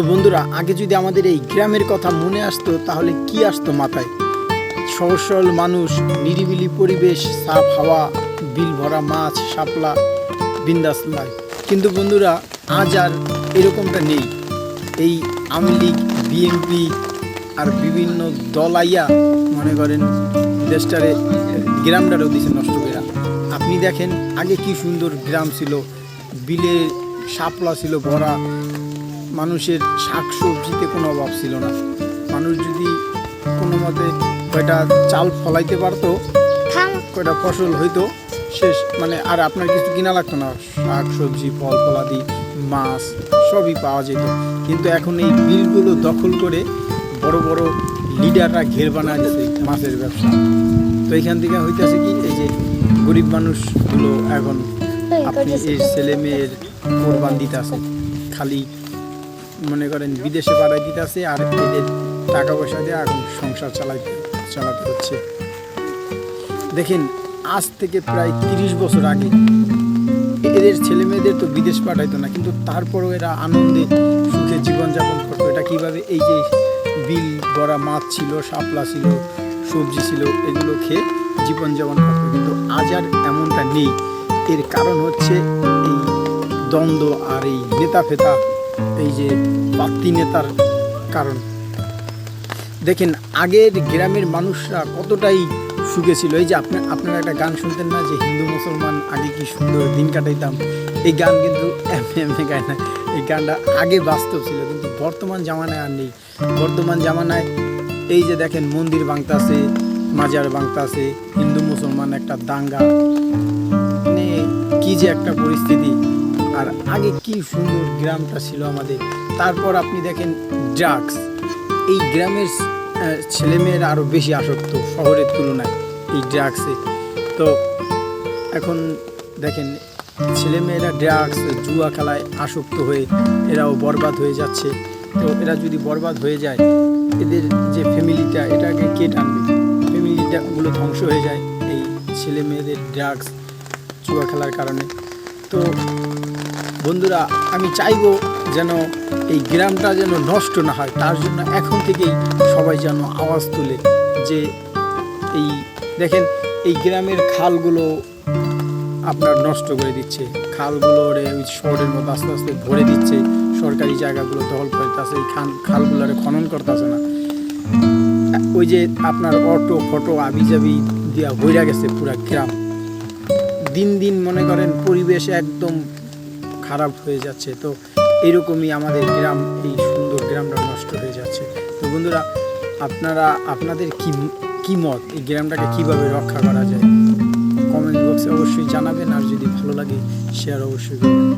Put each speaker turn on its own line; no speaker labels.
তো বন্ধুরা, আগে যদি আমাদের এই গ্রামের কথা মনে আসতো, তাহলে কি আসতো মাথায়? সহজ সরল মানুষ, নিরিবিলি পরিবেশ, সাফ হাওয়া, বিল ভরা মাছ, শাপলা, বিন্দাস লাইফ কিন্তু বন্ধুরা, আজ আর এরকমটা নেই। এই আওয়ামী লীগ বিএনপি আর বিভিন্ন দল আইয়া, মনে করেন, দেশটারে, গ্রামটারও দিছে নষ্ট করে আপনি দেখেন, আগে কি সুন্দর গ্রাম ছিল বিলে শাপলা ছিল ভরা মানুষের শাক সবজিতে কোনো অভাব ছিল না। মানুষ যদি কোনো মতে কয়টা চাল ফলাইতে পারতো কয়টা ফসল হইতো শেষ। মানে আর আপনার কিছু কিনা লাগতো না। শাক সবজি ফল ফলাদি মাছ সবই পাওয়া যেত। কিন্তু এখন এই বিলগুলো দখল করে বড় বড় লিডাররা ঘের বানা যাচ্ছে মাছের ব্যবসা। তো এখান থেকে হইতেছে কি এই যে গরিব মানুষগুলো এখন আপনি এই ছেলে মেয়ের কোরবান দিতে আছে খালি মনে করেন বিদেশে পাঠাই দিতে আছে আর এদের টাকা পয়সা দিয়ে এখন সংসার চালাইতে চালাতে হচ্ছে। দেখেন, আজ থেকে প্রায় তিরিশ বছর আগে এদের ছেলে মেয়েদের তো বিদেশ পাঠাইতো না, কিন্তু তারপরও এরা আনন্দে সুখে জীবনযাপন করতো। এটা কীভাবে এই যে বিল, বড়া, মাছ ছিল, শাপলা ছিল, সবজি ছিল, এগুলো খেয়ে জীবনযাপন করতো। কিন্তু আজ আর এমনটা নেই। এর কারণ হচ্ছে এই দ্বন্দ্ব আর এই নেতা ফেতা এই যে পাত্তি নেতার কারণ। দেখেন, আগের গ্রামের মানুষরা কতটাই সুখে ছিল। এই যে আপনার আপনারা একটা গান শুনতেন না যে হিন্দু, মুসলমান, আগে কি সুন্দর দিন কাটাইতাম? এই গান কিন্তু এমনি এমনি গায় না। এই গানটা আগে বাস্তব ছিল, কিন্তু বর্তমান জামানায় আর নেই। বর্তমান জামানায় এই যে দেখেন, মন্দির ভাঙতাছে, মাজার ভাঙতাছে, হিন্দু, মুসলমান একটা দাঙ্গা। মানে কি যে একটা পরিস্থিতি। আর আগে কি সুন্দর গ্রামটা ছিল আমাদের? তারপর আপনি দেখেন ড্রাগস। এই গ্রামের ছেলেমেয়েরা আরও বেশি আসক্ত শহরের তুলনায় এই ড্রাগসে। তো এখন দেখেন ছেলেমেয়েরা ড্রাগস জুয়া খেলায় আসক্ত হয়ে এরাও বরবাদ হয়ে যাচ্ছে। তো এরা যদি বরবাদ হয়ে যায়, এদের যে ফ্যামিলিটা, এটাকে কে টানবে? ফ্যামিলিটাগুলো ধ্বংস হয়ে যায় এই ছেলে মেয়েদের ড্রাগস জুয়া খেলার কারণে। তো বন্ধুরা, আমি চাইব যেন এই গ্রামটা যেন নষ্ট না হয়। তার জন্য এখন থেকেই সবাই যেন আওয়াজ তুলে যে এই দেখেন, এই গ্রামের খালগুলো আপনার নষ্ট করে দিচ্ছে। খালগুলো ওই শহরের মতো আস্তে আস্তে ভরে দিচ্ছে। সরকারি জায়গাগুলো দখল করতেছে এই খান খালগুলোরে খনন করতেছে না। ওই যে আপনার অটো, ফটো আবি জাবি দিয়া ভইরা গেছে পুরা গ্রাম। দিন দিন মনে করেন পরিবেশ একদম খারাপ হয়ে যাচ্ছে। তো এরকমই আমাদের গ্রাম, এই সুন্দর গ্রামটা নষ্ট হয়ে যাচ্ছে। তো বন্ধুরা, আপনারা, আপনাদের কি, কী মত? এই গ্রামটাকে কীভাবে রক্ষা করা যায়? কমেন্ট বক্সে অবশ্যই জানাবেন, আর যদি ভালো লাগে শেয়ার অবশ্যই করবেন।